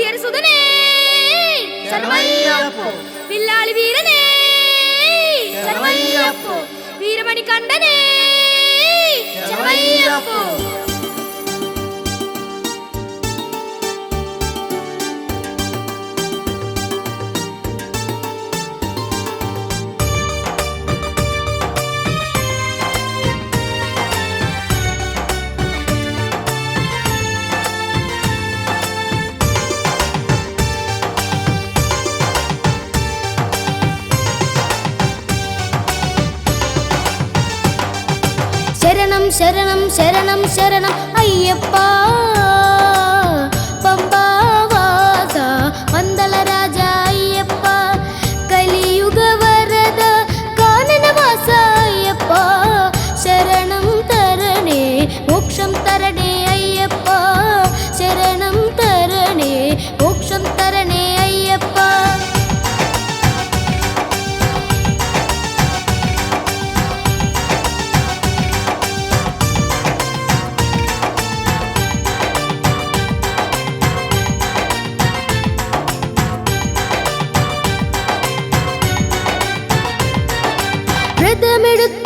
ചാലിയർ സുതനേ വില്ലാളി വീരനേ. വീരമണി കണ്ടനേ. ശരണം ശരണം ശരണം. അയ്യപ്പ எடுத்து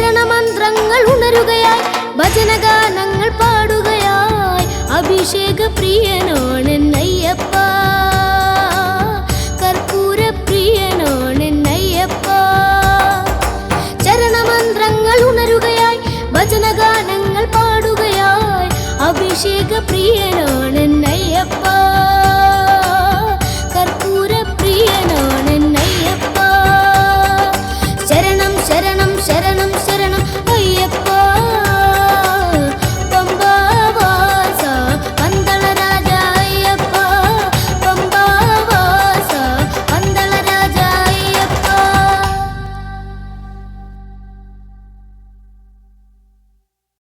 ശരണമന്ത്രങ്ങൾ ഉണരുകയായി ഭജനഗാനങ്ങൾ പാടുകയായി. അഭിഷേക പ്രിയനോണ് അയ്യപ്പ കർപ്പൂര പ്രിയനോണ് അയ്യപ്പ ചരണമന്ത്രങ്ങൾ ഉണരുകയായി ഭജനഗാനങ്ങൾ പാടുകയായി. അഭിഷേക പ്രിയനോണ്